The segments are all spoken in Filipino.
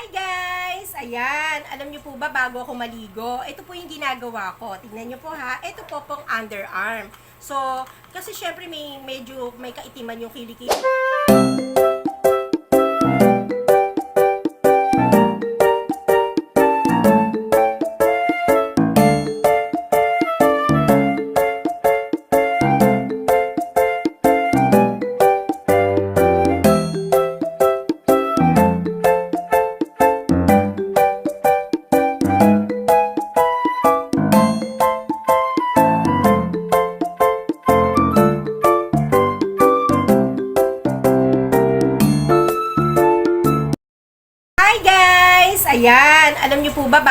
Hi guys! Ayan, alam niyo po ba bago ako maligo, ito po yung ginagawa ko. Tingnan niyo po ha, ito po pong underarm. So, kasi syempre may medyo may kaitiman yung kilikili.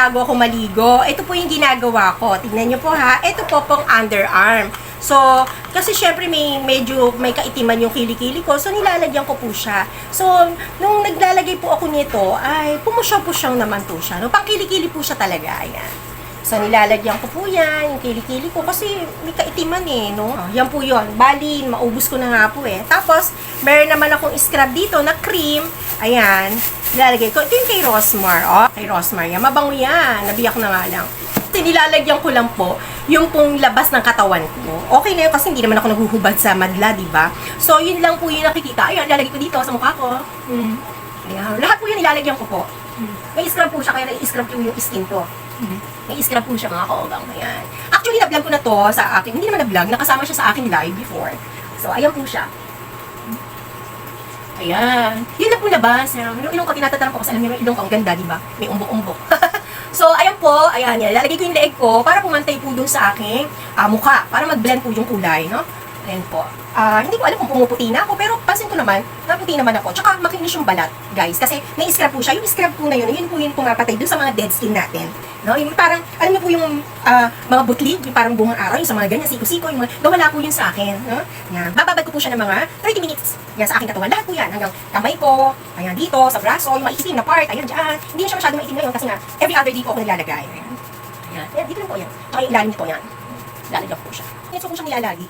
Bago ako maligo, ito po yung ginagawa ko. Tingnan niyo po ha, ito po pong underarm. So, kasi syempre may medyo may kaitiman yung kilikili ko, so nilalagyan ko po siya. So, nung naglalagay po ako nito, ay pumusyaw-pusyaw naman po siya. No? Pangkilikili po siya talaga, ayan. So, nilalagyan ko po yan, yung kilikili ko, kasi may kaitiman eh, no? Oh, yan po yun. Bali, maubos ko na nga po eh. Tapos, meron naman akong scrub dito na cream. Ayan. Nilalagay ko. Ito yung kay Rosmar. Oh, kay Rosmar yan. Mabango yan. Nabiyak na nga lang. Kasi nilalagyan ko lang po yung pong labas ng katawan ko. Okay na yun kasi hindi naman ako naghuhubad sa madla, di ba? So, yun lang po yung nakikita. Ayan, nilalagay ko dito sa mukha ko. Mm. Ayan. Lahat po yun nilalagyan ko po. May scrub po siya, kaya nai-scrub ko yung skin ko. May scrub po siya mga kaogang. Ayan. Actually, na-vlog ko na to sa akin. Hindi naman na-vlog. Nakasama siya sa akin live before. So, ayan po siya. Ayan. Yun na po labas. Yung ilong ko, tinatatanong ko kasi alam niyo, yung ilong ko, ang ganda, di? May umbok-umbok. so, ayan po. Ayan yan. Lalagay ko yung leeg ko para pumantay po dun sa aking ah, mukha. Para mag-blend po yung kulay, no? Ayan po. Ah, hindi ko alam kung pumuputi na ako, pero pansin ko naman, naputi naman ako. Tsaka makinis yung balat, guys. Kasi may scrub po siya. Yung scrub po na yun, yun po yung pumapatay dun sa mga dead skin natin. No? Yung parang, alam niyo po yung ah, mga butlig, yung parang bungang araw, yung sa mga ganyan, siko-siko, yung mga, nawala po yun sa akin. No? Yan. Bababad ko po siya ng mga 30 minutes. Yan, sa aking katawan. Lahat po yan. Hanggang kamay ko, ayan, dito, sa braso, yung maitim na part, ayan, dyan. Hindi na siya masyado maitim ngayon kasi nga, every other day po ako naglalagay. Ayan. Ayan, dito lang po yan. Tsaka yung ilalim nito, yan. Lalagyan po siya. Yan, so kung siyang nilalagi.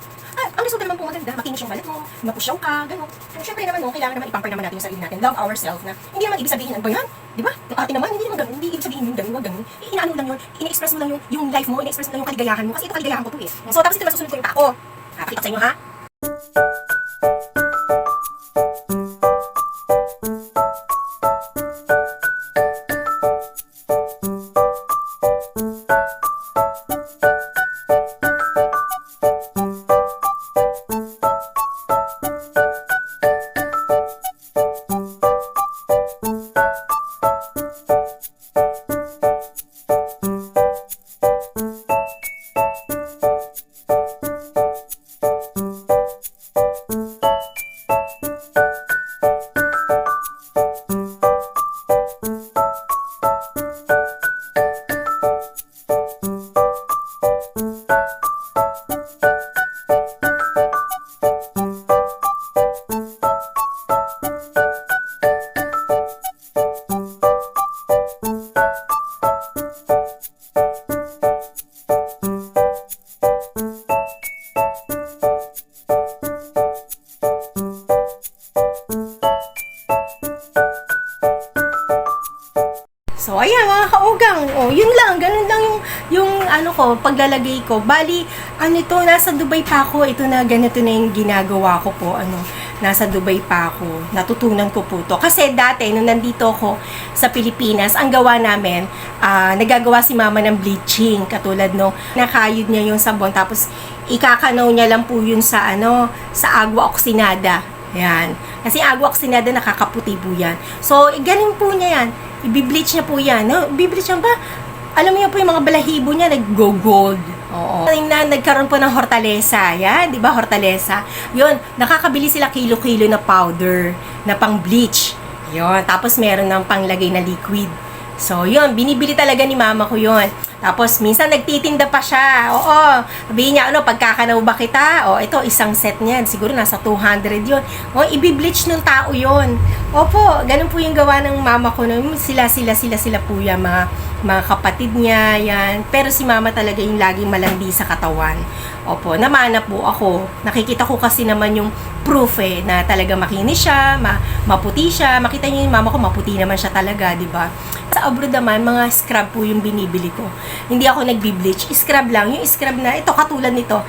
Ang resulta naman po maganda, makinis yung balat mo, mapusyaw ka, gano'n. So, syempre naman, no, kailangan naman ipamper naman natin yung sarili natin. Love ourselves na, hindi naman ibig sabihin, ano ba yan? Di ba? Yung ate naman, hindi naman ganun, hindi ibig sabihin yung ganun, wag ganun. Inaano lang yun, ina-express mo lang yung, yung life mo, ina-express mo lang yung kaligayahan mo, kasi ito kaligayahan ko to eh. So, tapos ito na susunod ko yung tako. Ah, pakita sa inyo, ha? Ko, paglalagay ko. Bali, ano ito, nasa Dubai pa ako. Ito na, ganito na yung ginagawa ko po. Ano, nasa Dubai pa ako. Natutunan ko po to. Kasi dati, nung nandito ako sa Pilipinas, ang gawa namin, ah, nagagawa si mama ng bleaching. Katulad, no, nakayod niya yung sabon. Tapos, ikakanaw niya lang po yun sa, ano, sa agua oxinada. Yan. Kasi agua oxinada nakakaputi po yan. So, ganun po niya yan. Ibibleach niya po yan. No? Ibibleach niya ba? Alam niyo po yung mga balahibo niya, nag-go gold. Oo. Yung na, nagkaroon po ng hortalesa. Yan, di ba hortalesa? Yun, nakakabili sila kilo-kilo na powder na pang bleach. Yun, tapos meron ng panglagay na liquid. So, yun, binibili talaga ni mama ko yun. Tapos, minsan nagtitinda pa siya. Oo, sabihin niya, ano, pagkakanaw ba kita? O, ito, isang set niyan. Siguro nasa 200 yun. O, ibibleach ng tao yun. Opo, ganun po yung gawa ng mama ko. No? Sila, sila, sila, sila po yan, mga, mga kapatid niya, yan. Pero si mama talaga yung laging malandi sa katawan. Opo, namana po ako. Nakikita ko kasi naman yung proof eh, na talaga makinis siya, ma maputi siya. Makita niyo yung mama ko, maputi naman siya talaga, di ba? Sa abroad naman, mga scrub po yung binibili ko. Hindi ako nagbi-bleach. Scrub lang. Yung scrub na, ito katulad nito.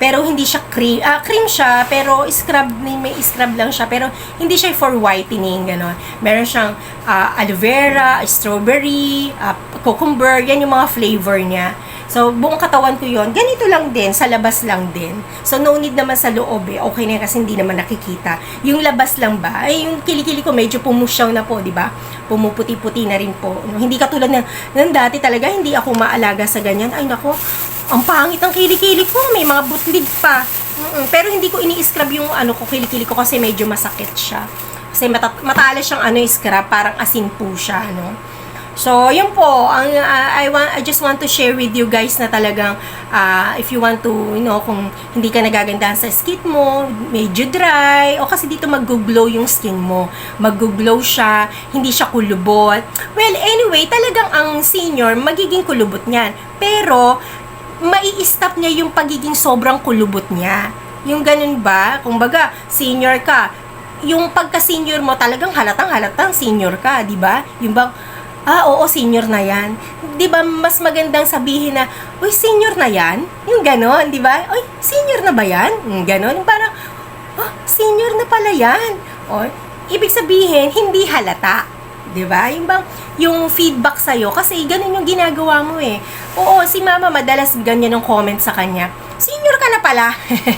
Pero hindi siya cream. Ah, cream siya, pero scrub, may, may scrub lang siya. Pero hindi siya for whitening, gano'n. Meron siyang ah, aloe vera, strawberry, ah, cucumber, yan yung mga flavor niya. So, buong katawan ko yon ganito lang din, sa labas lang din. So, no need naman sa loob eh. Okay na kasi hindi naman nakikita. Yung labas lang ba, ay yung kilikili ko medyo pumusyaw na po, di ba? Pumuputi-puti na rin po. Hindi katulad ng, ng dati talaga, hindi ako maalaga sa ganyan. Ay, nako, ang pangit ang kilikili ko. May mga butlig pa. Mm-mm. Pero hindi ko ini-scrub yung ano ko, kilikili ko kasi medyo masakit siya. Kasi mata- matalas siyang ano, scrub, parang asin po siya, no? So, yun po, ang uh, I want I just want to share with you guys na talagang uh, if you want to, you know, kung hindi ka nagagandahan sa skin mo, medyo dry, o kasi dito mag-glow yung skin mo. Mag-glow siya, hindi siya kulubot. Well, anyway, talagang ang senior magiging kulubot niyan. Pero mai-stop niya yung pagiging sobrang kulubot niya. Yung ganun ba? Kung baga, senior ka, yung pagka-senior mo talagang halatang halatang senior ka, di ba? Yung bang, ah, oo, senior na yan. Di ba, mas magandang sabihin na, uy, senior na yan? Yung ganon, di ba? Uy, senior na ba yan? Yung ganon, parang, oh, senior na pala yan. O, ibig sabihin, hindi halata. Di ba? Yung bang, yung feedback sa'yo, kasi ganun yung ginagawa mo eh. Oo, si mama madalas ganyan yung comment sa kanya. Senior ka na pala.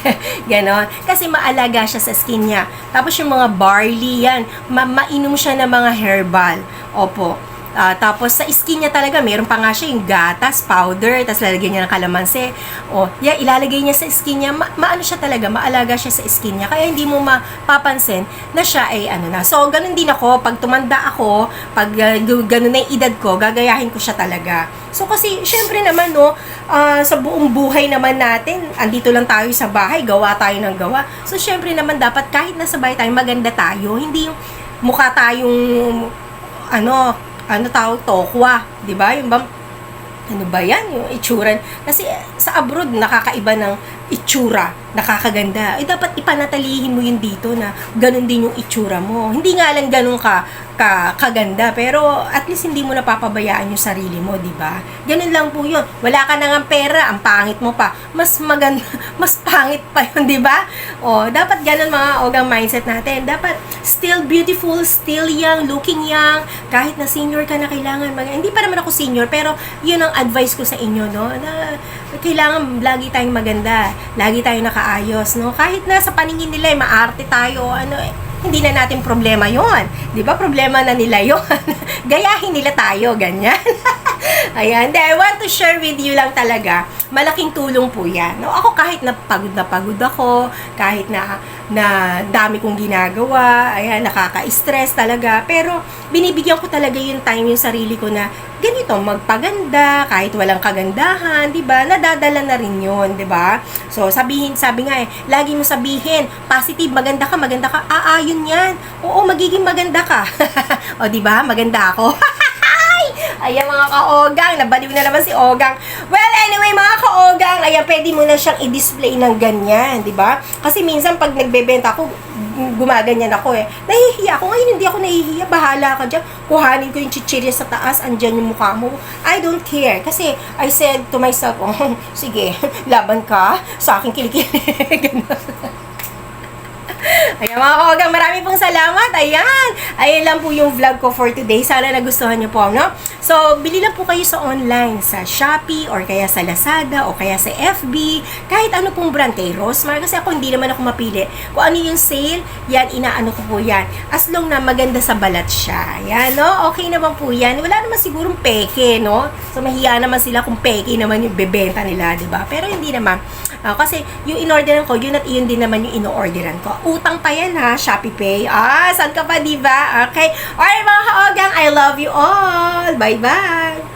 Ganon. Kasi maalaga siya sa skin niya. Tapos yung mga barley yan, ma- mainom siya ng mga herbal. Opo. Ah, tapos sa skin niya talaga, meron pa nga siya yung gatas, powder, tapos lalagyan niya ng kalamansi. O, yeah, ilalagay niya sa skin niya. Ma- maano siya talaga, maalaga siya sa skin niya. Kaya hindi mo mapapansin na siya ay ano na. So, ganun din ako. Pag tumanda ako, pag uh, ganun na yung edad ko, gagayahin ko siya talaga. So, kasi, syempre naman, no, ah, sa buong buhay naman natin, andito lang tayo sa bahay, gawa tayo ng gawa. So, syempre naman, dapat kahit nasa bahay tayo, maganda tayo. Hindi yung mukha tayong, ano, ano tawag, tokwa. Di ba? Yung bang, ano ba yan? Yung itsura. Kasi sa abroad, nakakaiba ng itsura, nakakaganda. Eh, dapat ipanatalihin mo yun dito na ganun din yung itsura mo. Hindi nga lang ganun ka, ka kaganda, pero at least hindi mo napapabayaan yung sarili mo, di ba? Ganun lang po yun. Wala ka na nga pera, ang pangit mo pa. Mas maganda, mas pangit pa yun, di ba? O, dapat ganun mga ogang mindset natin. Dapat still beautiful, still young, looking young. Kahit na senior ka na kailangan mag- Hindi pa naman ako senior, pero yun ang advice ko sa inyo, no? Na kailangan lagi tayong maganda. Lagi tayong nakaayos, no? Kahit na sa paningin nila, eh, maarte tayo, ano, eh, hindi na natin problema yon Di ba? Problema na nila yon Gayahin nila tayo, ganyan. Ayan. Then, I want to share with you lang talaga. Malaking tulong po yan. No? Ako kahit na pagod na pagod ako, kahit na, na dami kong ginagawa, ayan, nakaka-stress talaga. Pero, binibigyan ko talaga yung time yung sarili ko na ganito, magpaganda, kahit walang kagandahan, di ba? Nadadala na rin yun, di ba? So, sabihin, sabi nga eh, lagi mo sabihin, positive, maganda ka, maganda ka, aayon yan. Oo, magiging maganda ka. o, di ba? Maganda ako. Ayan mga ka-ogang, nabaliw na naman si Ogang. Well, anyway mga ka-ogang, ayan, pwede mo na siyang i-display ng ganyan, di ba? Kasi minsan pag nagbebenta ako, gumaganyan ako eh. Nahihiya ako. Ngayon hindi ako nahihiya. Bahala ka dyan. Kuhanin ko yung chichirya sa taas. Andyan yung mukha mo. I don't care. Kasi I said to myself, oh, sige, laban ka sa aking kilikili. Ganun. Ayan mga kawagang, marami pong salamat. Ayan. Ayan lang po yung vlog ko for today. Sana nagustuhan niyo po, no? So, bili lang po kayo sa online, sa Shopee, or kaya sa Lazada, o kaya sa FB. Kahit ano pong brand kay Rosmar. Kasi ako hindi naman ako mapili. Kung ano yung sale, yan, inaano ko po yan. As long na maganda sa balat siya. Yan, no? Okay naman po yan. Wala naman sigurong peke, no? So, mahiya naman sila kung peke naman yung bebenta nila, di ba? Pero hindi naman. Ah, kasi yung in-orderan ko, yun at yun din naman yung ino-orderan ko. utang pa yan ha, Shopee Pay. Ah, saan ka pa, di ba? Okay. Alright, mga kaogang, I love you all. Bye-bye.